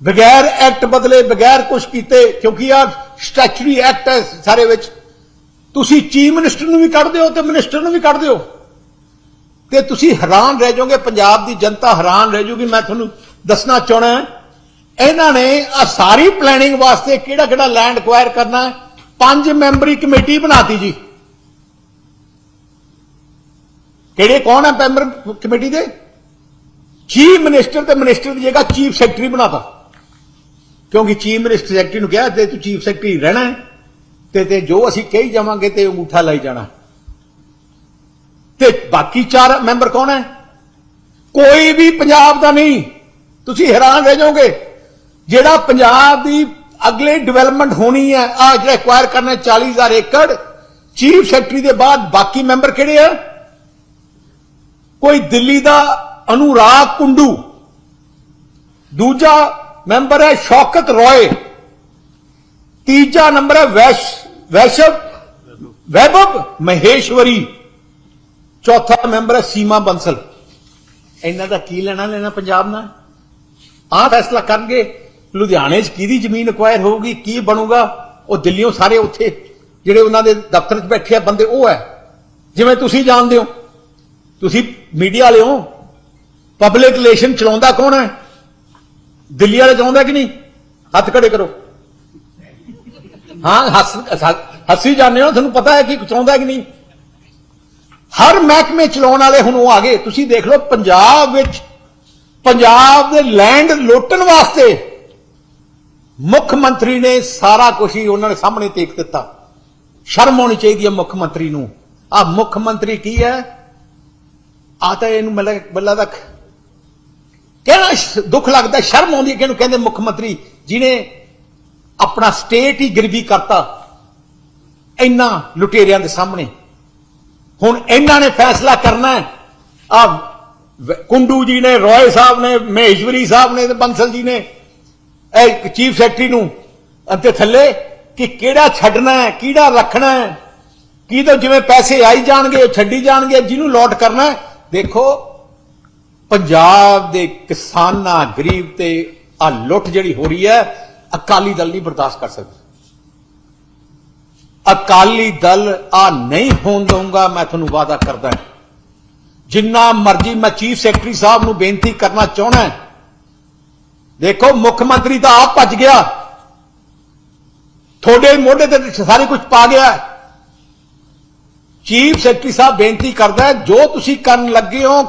ਬਗੈਰ ਐਕਟ ਬਦਲੇ, ਬਗੈਰ ਕੁਝ ਕੀਤੇ, ਕਿਉਂਕਿ ਆ ਸਟੈਚੂਰੀ ਐਕਟ ਹੈ ਸਾਰੇ ਵਿੱਚ। ਤੁਸੀਂ ਚੀਫ ਮਿਨਿਸਟਰ ਨੂੰ ਵੀ ਕੱਢ ਦਿਓ ਤੇ ਮਿਨਿਸਟਰ ਨੂੰ ਵੀ ਕੱਢ ਦਿਓ ਤੇ ਤੁਸੀਂ ਹੈਰਾਨ ਰਹਿ ਜਾਓਗੇ, ਪੰਜਾਬ ਦੀ ਜਨਤਾ ਹੈਰਾਨ ਰਹਿ ਜੂਗੀ। ਮੈਂ ਤੁਹਾਨੂੰ ਦੱਸਣਾ ਚਾਹਣਾ ਇਹਨਾਂ ਨੇ ਆ ਸਾਰੀ ਪਲੈਨਿੰਗ ਵਾਸਤੇ ਕਿਹੜਾ ਕਿਹੜਾ ਲੈਂਡ ਐਕਵਾਇਰ ਕਰਨਾ ਪੰਜ ਮੈਂਬਰੀ ਕਮੇਟੀ ਬਣਾਤੀ ਜੀ। ਕਿਹੜੇ ਕੌਣ ਹੈ ਮੈਂਬਰ ਕਮੇਟੀ ਦੇ? ਚੀਫ ਮਿਨਿਸਟਰ ਤੇ ਮਿਨਿਸਟਰ ਦੀ ਜਗ੍ਹਾ ਚੀਫ ਸੈਕਟਰੀ ਬਣਾਤਾ। ਕਿਉਂਕਿ ਚੀਫ ਮਿਨਿਸਟਰ ਸੈਕਟਰੀ ਨੂੰ ਕਿਹਾ, ਤੇ ਤੂੰ ਚੀਫ ਸੈਕਟਰੀ ਰਹਿਣਾ ਹੈ ਤੇ ਤੇ ਜੋ ਅਸੀਂ ਕਹੀ ਜਾਵਾਂਗੇ ਤੇ ਅੰਗੂਠਾ ਲਾਈ ਜਾਣਾ ਤੇ ਬਾਕੀ ਚਾਰ ਮੈਂਬਰ ਕੌਣ ਹੈ? ਕੋਈ ਵੀ ਪੰਜਾਬ ਦਾ ਨਹੀਂ। ਤੁਸੀਂ ਹੈਰਾਨ ਰਹਿ ਜਾਓਗੇ। ਜਿਹੜਾ ਪੰਜਾਬ ਦੀ ਅਗਲੇ ਡਿਵੈਲਪਮੈਂਟ ਹੋਣੀ ਹੈ ਆ ਜਿਹੜਾ ਐਕਵਾਇਰ ਕਰਨਾ ਹੈ 40000 ਏਕੜ, ਚੀਫ ਸੈਕਟਰੀ ਦੇ ਬਾਅਦ ਬਾਕੀ ਮੈਂਬਰ ਕਿਹੜੇ ਆ? ਕੋਈ ਦਿੱਲੀ ਦਾ ਅਨੁਰਾਗ ਕੁੰਡੂ। ਦੂਜਾ ਮੈਂਬਰ ਹੈ ਸ਼ੌਕਤ ਰੋਏ। ਤੀਜਾ ਨੰਬਰ ਹੈ ਵੈਸ਼, ਵੈਸ਼ਵ, ਵੈਭਵ ਮਹੇਸ਼ਵਰੀ। ਚੌਥਾ ਮੈਂਬਰ ਹੈ ਸੀਮਾ ਬੰਸਲ। ਇਹਨਾਂ ਦਾ ਕੀ ਲੈਣਾ ਲੈਣਾ ਪੰਜਾਬ ਨਾਲ? ਆਹ ਫੈਸਲਾ ਕਰਨਗੇ। ਲੁਧਿਆਣੇ 'ਚ ਕਿਹਦੀ ਜ਼ਮੀਨ ਅਕਵਾਇਰ ਹੋਊਗੀ, ਕੀ ਬਣੂਗਾ? ਉਹ ਦਿੱਲੀੋਂ ਸਾਰੇ ਉੱਥੇ ਜਿਹੜੇ ਉਹਨਾਂ ਦੇ ਦਫ਼ਤਰ 'ਚ ਬੈਠੇ ਆ ਬੰਦੇ, ਉਹ ਹੈ। ਜਿਵੇਂ ਤੁਸੀਂ ਜਾਣਦੇ ਹੋ। ਤੁਸੀਂ ਮੀਡੀਆ ਵਾਲੇ ਹੋ। ਪਬਲਿਕ ਰਿਲੇਸ਼ਨ ਚਲਾਉਂਦਾ ਕੌਣ ਹੈ? ਦਿੱਲੀ ਵਾਲੇ ਚਾਹੁੰਦਾ ਕਿ ਨਹੀਂ? ਹੱਥ ਖੜੇ ਕਰੋ। ਹਾਂ, ਹੱਸ, ਹੱਸੀ ਜਾਂਦੇ ਹੋ, ਤੁਹਾਨੂੰ ਪਤਾ ਹੈ ਕਿ ਚਾਹੁੰਦਾ ਕਿ ਨਹੀਂ? ਹਰ ਮਹਿਕਮੇ ਚਲਾਉਣ ਵਾਲੇ ਹੁਣ ਉਹ ਆ ਗਏ। ਤੁਸੀਂ ਦੇਖ ਲਓ, ਪੰਜਾਬ ਵਿੱਚ, ਪੰਜਾਬ ਦੇ ਲੈਂਡ ਲੋਟਣ ਵਾਸਤੇ ਮੁੱਖ ਮੰਤਰੀ ਨੇ ਸਾਰਾ ਕੁਝ ਹੀ ਉਹਨਾਂ ਦੇ ਸਾਹਮਣੇ ਤੇਕ ਦਿੱਤਾ। ਸ਼ਰਮ ਆਉਣੀ ਚਾਹੀਦੀ ਹੈ ਮੁੱਖ ਮੰਤਰੀ ਨੂੰ। ਆ ਮੁੱਖ ਮੰਤਰੀ ਕੀ ਹੈ? ਆ ਤਾਂ ਇਹਨੂੰ ਮਤਲਬ ਬੱਲਾ ਤੱਕ। ਕਹਿਣਾ ਦੁੱਖ ਲੱਗਦਾ, ਸ਼ਰਮ ਆਉਂਦੀ ਹੈ ਕਿ ਇਹਨੂੰ ਕਹਿੰਦੇ ਮੁੱਖ ਮੰਤਰੀ ਜਿਹਨੇ ਆਪਣਾ ਸਟੇਟ ਹੀ ਗਰੀਬੀ ਕਰਤਾ। ਇੰਨਾ ਲੁਟੇਰਿਆਂ ਦੇ ਸਾਹਮਣੇ। ਹੁਣ ਇਹਨਾਂ ਨੇ ਫੈਸਲਾ ਕਰਨਾ ਹੈ। ਆ ਕੁੰਡੂ ਜੀ ਨੇ, ਰੋਏ ਸਾਹਿਬ ਨੇ, ਮਹੇਸ਼ਵਰੀ ਸਾਹਿਬ ਨੇ ਤੇ ਬੰਸਲ ਜੀ ਨੇ, ਇਹ ਚੀਫ ਸੈਕਟਰੀ ਨੂੰ ਅਤੇ ਥੱਲੇ ਕਿ ਕਿਹੜਾ ਛੱਡਣਾ ਹੈ, ਕਿਹੜਾ ਰੱਖਣਾ ਹੈ, ਕਿਹਦੇ ਜਿਵੇਂ ਪੈਸੇ ਆਈ ਜਾਣਗੇ, ਉਹ ਛੱਡੀ ਜਾਣਗੇ, ਜਿਹਨੂੰ ਲੋਟ ਕਰਨਾ ਹੈ ਦੇਖੋ, ਪੰਜਾਬ ਦੇ ਕਿਸਾਨਾਂ ਗਰੀਬ ਤੇ ਆ ਲੁੱਟ ਜਿਹੜੀ ਹੋ ਰਹੀ ਹੈ, ਅਕਾਲੀ ਦਲ ਨਹੀਂ ਬਰਦਾਸ਼ਤ ਕਰ ਸਕਦਾ। ਅਕਾਲੀ ਦਲ ਆ ਨਹੀਂ ਹੋਣ ਦਊਗਾ, ਮੈਂ ਤੁਹਾਨੂੰ ਵਾਅਦਾ ਕਰਦਾ ਜਿੰਨਾ ਮਰਜ਼ੀ ਮੈਂ ਚੀਫ ਸੈਕਟਰੀ ਸਾਹਿਬ ਨੂੰ ਬੇਨਤੀ ਕਰਨਾ ਚਾਹਣਾ ਦੇਖੋ, ਮੁੱਖ ਮੰਤਰੀ ਤਾਂ ਆਪ ਭੱਜ ਗਿਆ। ਤੁਹਾਡੇ ਮੋਢੇ ਤੇ ਸਾਰੇ ਕੁਝ ਪਾ ਗਿਆ। ਚੀਫ ਸੈਕਟਰੀ ਸਾਹਿਬ ਬੇਨਤੀ ਕਰਦਾ ਜੋ ਤੁਸੀਂ ਕਰਨ ਲੱਗੇ ਹੋ,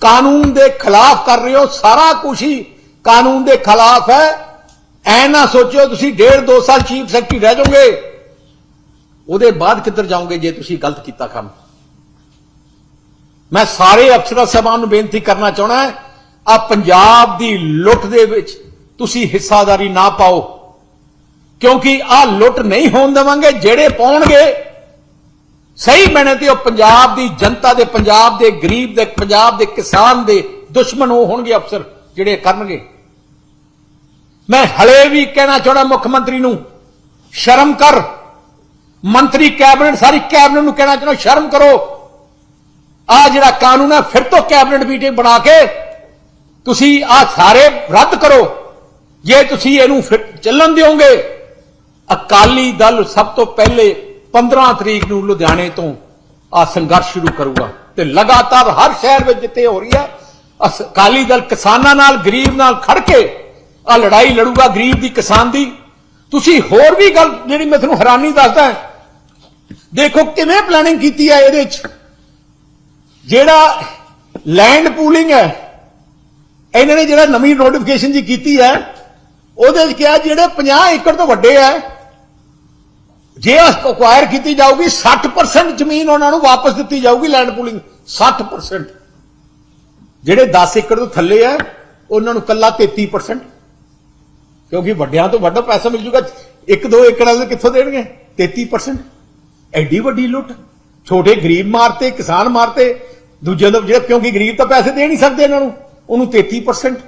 ਕਾਨੂੰਨ ਦੇ ਖਿਲਾਫ ਕਰ ਰਹੇ ਹੋ, ਸਾਰਾ ਕੁਝ ਹੀ ਕਾਨੂੰਨ ਦੇ ਖਿਲਾਫ ਹੈ। ਐ ਨਾ ਸੋਚਿਓ ਤੁਸੀਂ ਡੇਢ ਦੋ ਸਾਲ ਚੀਫ ਸੈਕਟਰੀ ਰਹਿ ਜਾਓਗੇ। ਉਹਦੇ ਬਾਅਦ ਕਿੱਧਰ ਜਾਓਗੇ ਜੇ ਤੁਸੀਂ ਗਲਤ ਕੀਤਾ ਕੰਮ? ਮੈਂ ਸਾਰੇ ਅਫਸਰਾਂ ਸਾਹਿਬਾਨ ਨੂੰ ਬੇਨਤੀ ਕਰਨਾ ਚਾਹਣਾ ਹੈ, ਆ ਪੰਜਾਬ ਦੀ ਲੁੱਟ ਦੇ ਵਿੱਚ ਤੁਸੀਂ ਹਿੱਸਾਦਾਰੀ ਨਾ ਪਾਓ। ਕਿਉਂਕਿ ਆ ਲੁੱਟ ਨਹੀਂ ਹੋਣ ਦੇਵਾਂਗੇ, ਜਿਹੜੇ ਪਾਉਣਗੇ ਸਹੀ ਮੈਨੇ ਤੇ ਉਹ ਪੰਜਾਬ ਦੀ ਜਨਤਾ ਦੇ, ਪੰਜਾਬ ਦੇ ਗਰੀਬ ਦੇ, ਪੰਜਾਬ ਦੇ ਕਿਸਾਨ ਦੇ ਦੁਸ਼ਮਣ ਉਹ ਹੋਣਗੇ ਅਫਸਰ, ਜਿਹੜੇ ਕਰਨਗੇ। ਮੈਂ ਹਲੇ ਵੀ ਕਹਿਣਾ ਚਾਹਣਾ ਮੁੱਖ ਮੰਤਰੀ ਨੂੰ, ਸ਼ਰਮ ਕਰ। ਮੰਤਰੀ ਕੈਬਨਿਟ, ਸਾਰੀ ਕੈਬਨਿਟ ਨੂੰ ਕਹਿਣਾ ਚਾਹਣਾ ਸ਼ਰਮ ਕਰੋ। ਆ ਜਿਹੜਾ ਕਾਨੂੰਨ ਹੈ, ਫਿਰ ਤੋਂ ਕੈਬਨਿਟ ਮੀਟਿੰਗ ਬਣਾ ਕੇ ਤੁਸੀਂ ਆ ਸਾਰੇ ਰੱਦ ਕਰੋ। ਜੇ ਤੁਸੀਂ ਇਹਨੂੰ ਫਿਰ ਚੱਲਣ ਦਿਓਗੇ, ਅਕਾਲੀ ਦਲ ਸਭ ਤੋਂ ਪਹਿਲੇ 15 ਤਰੀਕ ਨੂੰ ਲੁਧਿਆਣੇ ਤੋਂ ਆ ਸੰਘਰਸ਼ ਸ਼ੁਰੂ ਕਰੂਗਾ ਤੇ ਲਗਾਤਾਰ ਹਰ ਸ਼ਹਿਰ ਵਿੱਚ ਜਿੱਥੇ ਹੋ ਰਹੀ ਆ, ਅਸ- ਅਕਾਲੀ ਦਲ ਕਿਸਾਨਾਂ ਨਾਲ, ਗਰੀਬ ਨਾਲ ਖੜ ਕੇ ਆ ਲੜਾਈ ਲੜੂਗਾ ਗਰੀਬ ਦੀ, ਕਿਸਾਨ ਦੀ। ਤੁਸੀਂ ਹੋਰ ਵੀ ਗੱਲ ਜਿਹੜੀ ਮੈਂ ਤੁਹਾਨੂੰ ਹੈਰਾਨੀ ਦੱਸਦਾ ਦੇਖੋ ਕਿਵੇਂ ਪਲੈਨਿੰਗ ਕੀਤੀ ਹੈ ਇਹਦੇ ਵਿੱਚ ਜਿਹੜਾ ਲੈਂਡ ਪੂਲਿੰਗ ਹੈ, ਇਹਨਾਂ ਨੇ ਜਿਹੜਾ ਨਵੀਂ ਨੋਟੀਫਿਕੇਸ਼ਨ ਜੀ ਕੀਤੀ ਹੈ, ਉਹਦੇ ਵਿੱਚ ਕਿਹਾ ਜਿਹੜੇ 50 ਏਕੜ ਤੋਂ ਵੱਡੇ ਹੈ ਜੇ ਅਕਵਾਇਰ ਕੀਤੀ ਜਾਊਗੀ 60% ਜ਼ਮੀਨ ਉਹਨਾਂ ਨੂੰ ਵਾਪਸ ਦਿੱਤੀ ਜਾਊਗੀ ਲੈਂਡ ਪੂਲਿੰਗ 60% ਜਿਹੜੇ 10 ਏਕੜ ਤੋਂ ਥੱਲੇ ਹੈ ਉਹਨਾਂ ਨੂੰ ਕੱਲਾ 33% ਕਿਉਂਕਿ ਵੱਡਿਆਂ ਤੋਂ ਵੱਡਾ ਪੈਸਾ ਮਿਲ ਜੂਗਾ 1-2 ਏਕੜ ਵਾਲੇ ਕਿੱਥੋਂ ਦੇਣਗੇ? 33% ਐਡੀ ਵੱਡੀ ਲੁੱਟ, ਛੋਟੇ ਗਰੀਬ ਮਾਰਤੇ, ਕਿਸਾਨ ਮਾਰਤੇ, ਦੂਜਿਆਂ ਤੋਂ ਜਿਹੜੇ ਕਿਉਂਕਿ ਗਰੀਬ ਤਾਂ ਪੈਸੇ ਦੇ ਨਹੀਂ ਸਕਦੇ ਇਹਨਾਂ ਨੂੰ, ਉਹਨੂੰ 33%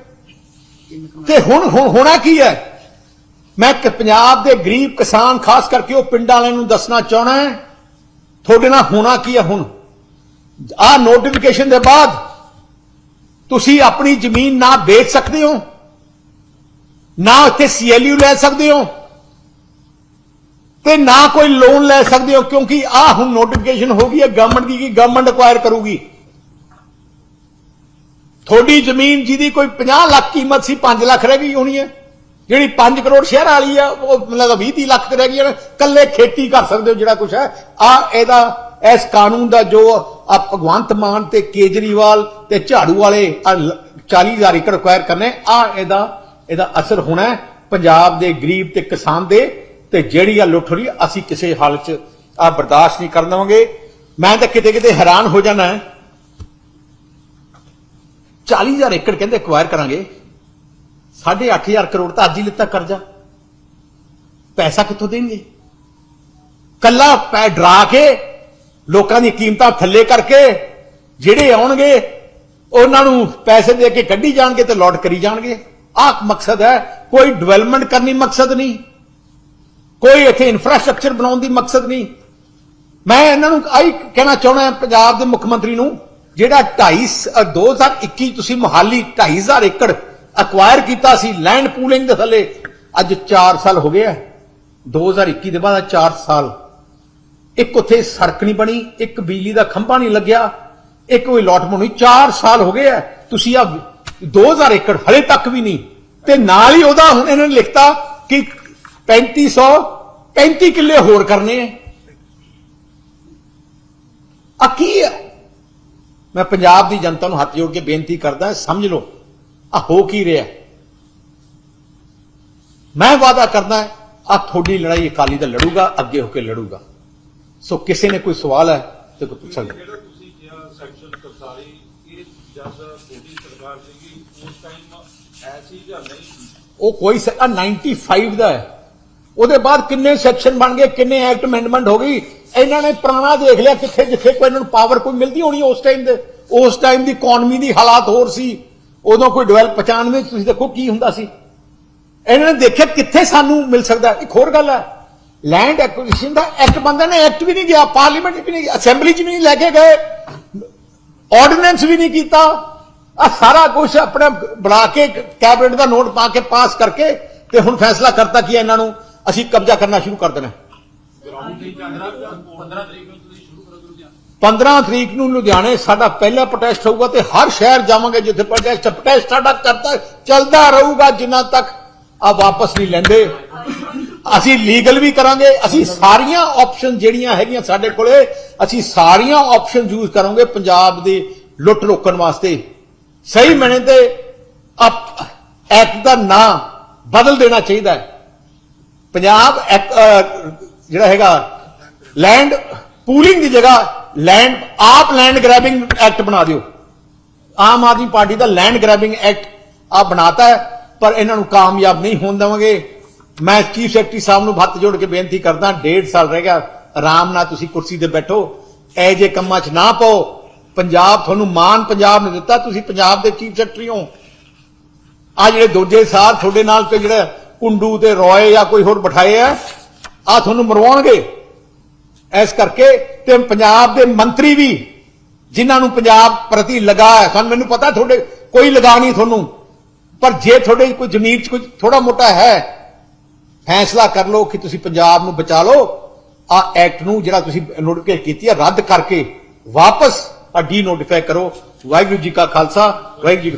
ਤੇ ਹੁਣ ਹੋਣਾ ਕੀ ਹੈ? ਮੈਂ ਕਿ ਪੰਜਾਬ ਦੇ ਗਰੀਬ ਕਿਸਾਨ, ਖਾਸ ਕਰਕੇ ਉਹ ਪਿੰਡਾਂ ਵਾਲਿਆਂ ਨੂੰ ਦੱਸਣਾ ਚਾਹਣਾ ਹੈ, ਤੁਹਾਡੇ ਨਾਲ ਹੋਣਾ ਕੀ ਹੈ ਹੁਣ? ਆਹ ਨੋਟੀਫਿਕੇਸ਼ਨ ਦੇ ਬਾਅਦ ਤੁਸੀਂ ਆਪਣੀ ਜ਼ਮੀਨ ਨਾ ਵੇਚ ਸਕਦੇ ਹੋ, ਨਾ ਉੱਥੇ ਸੀਐਲਯੂ ਲੈ ਸਕਦੇ ਹੋ, ਤੇ ਨਾ ਕੋਈ ਲੋਨ ਲੈ ਸਕਦੇ ਹੋ, ਕਿਉਂਕਿ ਆਹ ਹੁਣ ਨੋਟੀਫਿਕੇਸ਼ਨ ਹੋ ਗਈ ਹੈ ਗਵਰਨਮੈਂਟ ਦੀ ਕਿ ਗਵਰਨਮੈਂਟ ਅਕਵਾਇਰ ਕਰੂਗੀ। ਤੁਹਾਡੀ ਜ਼ਮੀਨ ਜਿਹਦੀ ਕੋਈ 50 ਲੱਖ ਕੀਮਤ ਸੀ 5 ਲੱਖ ਰਹਿ ਗਈ ਹੋਣੀ ਹੈ। ਜਿਹੜੀ 5 ਕਰੋੜ ਸ਼ਹਿਰ ਵਾਲੀ ਆ, ਉਹ ਮਤਲਬ 20 30 ਲੱਖ ਤੇ ਰਹਿ ਗਈ ਹੈ ਕੱਲੇ ਖੇਤੀ ਕਰ ਸਕਦੇ ਹੋ ਜਿਹੜਾ ਕੁਝ ਹੈ। ਆ ਇਹਦਾ, ਇਸ ਕਾਨੂੰਨ ਦਾ ਜੋ ਆ ਭਗਵੰਤ ਮਾਨ ਤੇ ਕੇਜਰੀਵਾਲ ਤੇ ਝਾੜੂ ਵਾਲੇ ਆਹ ਲ- 40000 ਏਕੜ ਅਕਵਾਇਰ ਕਰਨੇ, ਆ ਇਹਦਾ ਇਹਦਾ ਅਸਰ ਹੋਣਾ ਪੰਜਾਬ ਦੇ ਗਰੀਬ ਤੇ ਕਿਸਾਨ ਦੇ, ਤੇ ਜਿਹੜੀ ਆ ਲੁੱਟ ਹੋ ਰਹੀ ਅਸੀਂ ਕਿਸੇ ਹਾਲਤ 'ਚ ਆ ਬਰਦਾਸ਼ਤ ਨਹੀਂ ਕਰਨ ਦੇਵਾਂਗੇ। ਮੈਂ ਤਾਂ ਕਿਤੇ ਕਿਤੇ ਹੈਰਾਨ ਹੋ ਜਾਣਾ ਹੈ। 40000 ਏਕੜ ਕਹਿੰਦੇ ਅਕਵਾਇਰ ਕਰਾਂਗੇ। 8500 ਕਰੋੜ ਤਾਂ ਅੱਜ ਹੀ ਲਿੱਤਾ ਕਰਜ਼ਾ। ਪੈਸਾ ਕਿੱਥੋਂ ਦੇਣਗੇ? ਕੱਲਾ ਪੈ ਡਰਾ ਕੇ ਲੋਕਾਂ ਦੀ ਕੀਮਤਾਂ ਥੱਲੇ ਕਰਕੇ ਜਿਹੜੇ ਆਉਣਗੇ, ਉਹਨਾਂ ਨੂੰ ਪੈਸੇ ਦੇ ਕੇ ਕੱਢੀ ਜਾਣਗੇ ਤੇ ਲੋਟ ਕਰੀ ਜਾਣਗੇ। ਆਹ ਮਕਸਦ ਹੈ, ਕੋਈ ਡਿਵੈਲਪਮੈਂਟ ਕਰਨੀ ਮਕਸਦ ਨਹੀਂ। ਕੋਈ ਇੱਥੇ ਇਨਫਰਾਸਟ੍ਰਕਚਰ ਬਣਾਉਣ ਦੀ ਮਕਸਦ ਨਹੀਂ। ਮੈਂ ਇਹਨਾਂ ਨੂੰ ਆਹੀ ਕਹਿਣਾ ਚਾਹੁੰਦਾ ਪੰਜਾਬ ਦੇ ਮੁੱਖ ਮੰਤਰੀ ਨੂੰ, ਜਿਹੜਾ 2.5 2021 ਤੁਸੀਂ ਮੁਹਾਲੀ 2.5 ਏਕੜ ਅਕਵਾਇਰ ਕੀਤਾ ਸੀ ਲੈਂਡ ਪੂਲਿੰਗ ਦੇ ਥੱਲੇ। ਅੱਜ 4 ਸਾਲ ਹੋ ਗਏ ਆ। 2021 ਦੇ ਬਾਅਦ 4 ਸਾਲ। ਇੱਕ ਉੱਥੇ ਸੜਕ ਨਹੀਂ ਬਣੀ, ਇੱਕ ਬਿਜਲੀ ਦਾ ਖੰਭਾ ਨਹੀਂ ਲੱਗਿਆ, ਇੱਕ ਕੋਈ ਲੋਟ ਬਣੀ 4 ਸਾਲ ਹੋ ਗਏ ਆ। ਤੁਸੀਂ ਆ 2000 ਏਕੜ ਹਲੇ ਤੱਕ ਵੀ ਨਹੀਂ। ਤੇ ਨਾਲ ਹੀ ਉਹਦਾ ਹੁਣ ਇਹਨਾਂ ਨੇ ਲਿਖਤਾ ਕਿ 3500 35 ਕਿੱਲੇ ਹੋਰ ਕਰਨੇ ਆ। ਆ ਕੀ ਹੈ ਮੈਂ ਪੰਜਾਬ ਦੀ ਜਨਤਾ ਨੂੰ ਹੱਥ ਜੋੜ ਕੇ ਬੇਨਤੀ ਕਰਦਾ, ਸਮਝ ਲਓ। ਆ ਹੋ ਕੀ ਰਿਹਾ? ਮੈਂ ਵਾਅਦਾ ਕਰਦਾ ਆ ਤੁਹਾਡੀ ਲੜਾਈ ਅਕਾਲੀ ਦਾ ਲੜੂਗਾ ਅੱਗੇ ਹੋ ਕੇ ਲੜੂਗਾ। ਸੋ ਕਿਸੇ ਨੇ ਕੋਈ ਸਵਾਲ ਹੈ ਤੇ ਕੋਈ ਪੁੱਛ ਸਕਦਾ ਜਿਹੜਾ ਤੁਸੀਂ ਕਿਹਾ ਸੈਕਸ਼ਨ 43 ਇਹ ਜਦ ਮੋਦੀ ਸਰਕਾਰ ਸੀਗੀ ਉਸ ਟਾਈਮ ਐਸੀ ਜਾਂ ਨਹੀਂ ਸੀ? ਉਹ ਕੋਈ ਆਹ 95 ਦਾ ਹੈ। ਉਹਦੇ ਬਾਅਦ ਕਿੰਨੇ ਸੈਕਸ਼ਨ ਬਣ ਗਏ ਕਿੰਨੇ ਐਕਟ ਅਮੈਂਡਮੈਂਟ ਹੋ ਗਈ ਇਹਨਾਂ ਨੇ ਪੁਰਾਣਾ ਦੇਖ ਲਿਆ ਕਿੱਥੇ ਜਿੱਥੇ ਕੋਈ ਇਹਨਾਂ ਨੂੰ ਪਾਵਰ ਕੋਈ ਮਿਲਦੀ ਹੋਣੀ ਉਸ ਟਾਈਮ ਦੇ। ਉਸ ਟਾਈਮ ਦੀ ਇਕਨੋਮੀ ਦੀ ਹਾਲਾਤ ਹੋਰ ਸੀ। ਉਦੋਂ ਕੋਈ ਡਿਵੈਲਪ 95 ਵਿੱਚ ਤੁਸੀਂ ਦੇਖੋ ਕੀ ਹੁੰਦਾ ਸੀ। ਇਹਨਾਂ ਨੇ ਦੇਖਿਆ ਕਿੱਥੇ ਸਾਨੂੰ ਮਿਲ ਸਕਦਾ। ਇੱਕ ਹੋਰ ਗੱਲ ਹੈ ਲੈਂਡ ਐਕੁਜੀਸ਼ਨ ਦਾ ਐਕਟ ਬੰਦਾ ਨੇ ਐਕਟ ਵੀ ਨਹੀਂ ਗਿਆ ਪਾਰਲੀਮੈਂਟ ਵੀ ਨਹੀਂ ਅਸੈਂਬਲੀ ਚ ਵੀ ਨਹੀਂ ਲੈ ਕੇ ਗਏ ਆਰਡੀਨੈਂਸ ਵੀ ਨਹੀਂ ਕੀਤਾ। ਆ ਸਾਰਾ ਕੁਝ ਆਪਣੇ ਬਣਾ ਕੇ ਕੈਬਨਿਟ ਦਾ ਨੋਟ ਪਾ ਕੇ ਪਾਸ ਕਰਕੇ ਤੇ ਹੁਣ ਫੈਸਲਾ ਕਰਤਾ ਕਿ ਇਹਨਾਂ ਨੂੰ, ਅਸੀਂ ਕਬਜ਼ਾ ਕਰਨਾ ਸ਼ੁਰੂ ਕਰ ਦੇਣਾ। 15 ਤਰੀਕ ਨੂੰ ਤੁਸੀਂ ਸ਼ੁਰੂ ਕਰੋਗੇ ਲੁਧਿਆਣਾ 15 ਤਰੀਕ ਨੂੰ ਲੁਧਿਆਣੇ ਸਾਡਾ ਪਹਿਲਾ ਪ੍ਰੋਟੈਸਟ ਹੋਊਗਾ ਤੇ ਹਰ ਸ਼ਹਿਰ ਜਾਵਾਂਗੇ ਜਿੱਥੇ ਪ੍ਰੋਟੈਸਟ ਪ੍ਰੋਟੈਸਟ ਸਾਡਾ ਕਰਤਾ ਚੱਲਦਾ ਰਹੂਗਾ ਜਿੰਨਾ ਤੱਕ ਆ ਵਾਪਸ ਨਹੀਂ ਲੈਂਦੇ। ਅਸੀਂ ਲੀਗਲ ਵੀ ਕਰਾਂਗੇ, ਅਸੀਂ ਸਾਰੀਆਂ ਆਪਸ਼ਨ ਜਿਹੜੀਆਂ ਹੈਗੀਆਂ ਸਾਡੇ ਕੋਲੇ, ਅਸੀਂ ਸਾਰੀਆਂ ਆਪਸ਼ਨ ਯੂਜ਼ ਕਰਾਂਗੇ ਪੰਜਾਬ ਦੇ ਲੁੱਟ ਰੋਕਣ ਵਾਸਤੇ। ਸਹੀ ਮਣੇ ਤੇ ਐਕਟ ਦਾ ਨਾਂ ਬਦਲ ਦੇਣਾ ਚਾਹੀਦਾ ਹੈ। ਪੰਜਾਬ ਜਿਹੜਾ ਹੈਗਾ ਲੈਂਡ ਪੂਲਿੰਗ ਦੀ ਜਗ੍ਹਾ ਲੈਂਡ ਆਪ ਲੈਂਡ ਗ੍ਰੈਬਿੰਗ ਐਕਟ ਬਣਾ ਦਿਓ। ਆਮ ਆਦਮੀ ਪਾਰਟੀ ਦਾ ਲੈਂਡ ਗ੍ਰੈਬਿੰਗ ਐਕਟ ਆ ਬਣਾਤਾ ਹੈ, ਪਰ ਇਹਨਾਂ ਨੂੰ ਕਾਮਯਾਬ ਨਹੀਂ ਹੋਣ ਦੇਵਾਂਗੇ। ਮੈਂ ਚੀਫ ਸੈਕਟਰੀ ਸਾਹਿਬ ਨੂੰ ਹੱਥ ਜੋੜ ਕੇ ਬੇਨਤੀ ਕਰਦਾ, ਡੇਢ ਸਾਲ ਰਹਿ ਗਿਆ, ਆਰਾਮ ਨਾਲ ਤੁਸੀਂ ਕੁਰਸੀ ਤੇ ਬੈਠੋ। ਐ ਜੇ ਕੰਮਾਂ 'ਚ ਨਾ ਪਾਓ, ਪੰਜਾਬ ਤੁਹਾਨੂੰ ਮਾਨ ਪੰਜਾਬ ਨੇ ਦਿੱਤਾ, ਤੁਸੀਂ ਪੰਜਾਬ ਦੇ ਚੀਫ ਸੈਕਟਰੀ ਹੋ। ਆ ਜਿਹੜੇ ਦੂਜੇ ਸਾਹ ਤੁਹਾਡੇ ਨਾਲ ਤੇ ਜਿਹੜਾ ਕੁੰਡੂ ਤੇ ਰੋਏ ਜਾਂ ਕੋਈ ਹੋਰ ਬਿਠਾਏ ਆ ਆ ਤੁਹਾਨੂੰ ਮਰਵਾਉਣਗੇ। ਇਸ ਕਰਕੇ ਤੇ ਪੰਜਾਬ ਦੇ ਮੰਤਰੀ ਵੀ, ਜਿਨ੍ਹਾਂ ਨੂੰ ਪੰਜਾਬ ਪ੍ਰਤੀ ਲਗਾ ਹੈ ਸਾਨੂੰ ਮੈਨੂੰ ਪਤਾ ਤੁਹਾਡੇ, ਕੋਈ ਲਗਾ ਨਹੀਂ ਤੁਹਾਨੂੰ। ਪਰ ਜੇ ਤੁਹਾਡੇ ਕੋਈ ਜ਼ਮੀਰ 'ਚ ਕੋਈ ਥੋੜਾ ਮੋਟਾ ਹੈ, ਫੈਸਲਾ ਕਰ ਲਓ ਕਿ ਤੁਸੀਂ ਪੰਜਾਬ ਨੂੰ ਬਚਾ ਲਓ। ਆ ਐਕਟ ਨੂੰ ਜਿਹੜਾ ਤੁਸੀਂ ਨੋਟੀਫਿਕੇਟ ਕੀਤੀ ਹੈ ਰੱਦ ਕਰਕੇ ਵਾਪਸ ਆ ਡੀ ਨੋਟੀਫਾਈ ਕਰੋ। ਵਾਹਿਗੁਰੂ ਜੀ ਕਾ ਖਾਲਸਾ, ਵਾਹਿਗੁਰੂ ਜੀ